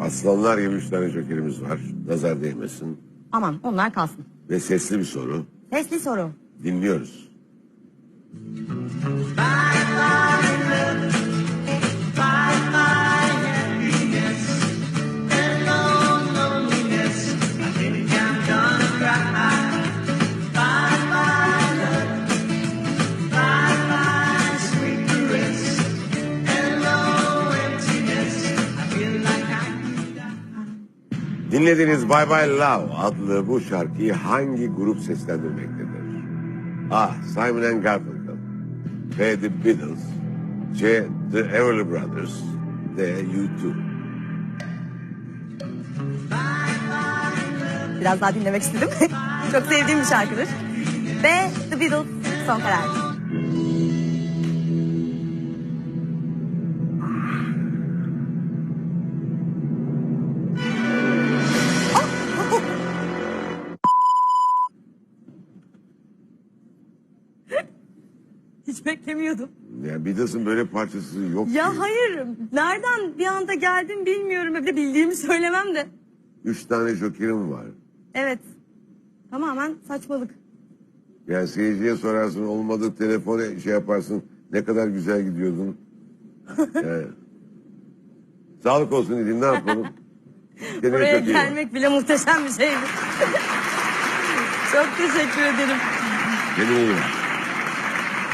Aslanlar gibi üç tane jokerimiz var. Nazar değmesin. Aman onlar kalsın. Ve sesli bir soru. Sesli soru. Dinliyoruz. Dinlediğiniz Bye Bye Love adlı bu şarkıyı hangi grup seslendirmektedir? A. Simon and Garfunkel B. The Beatles C. The Everly Brothers D. U2 Biraz daha dinlemek istedim. Çok sevdiğim bir şarkıdır. B. The Beatles son karar. Hiç beklemiyordum. Yani Beatles'ın böyle parçası yok Ya ki. hayır. Nereden bir anda geldim bilmiyorum. Bir de bildiğimi söylemem de. Üç tane jokerim var. Evet. Tamamen saçmalık. Yani seyirciye sorarsın olmadı telefona şey yaparsın ne kadar güzel gidiyordun. Yani. Sağlık olsun dedim ne yapalım. Kendine Buraya gelmek bile muhteşem bir şeydi. Çok teşekkür ederim. Kendine iyi.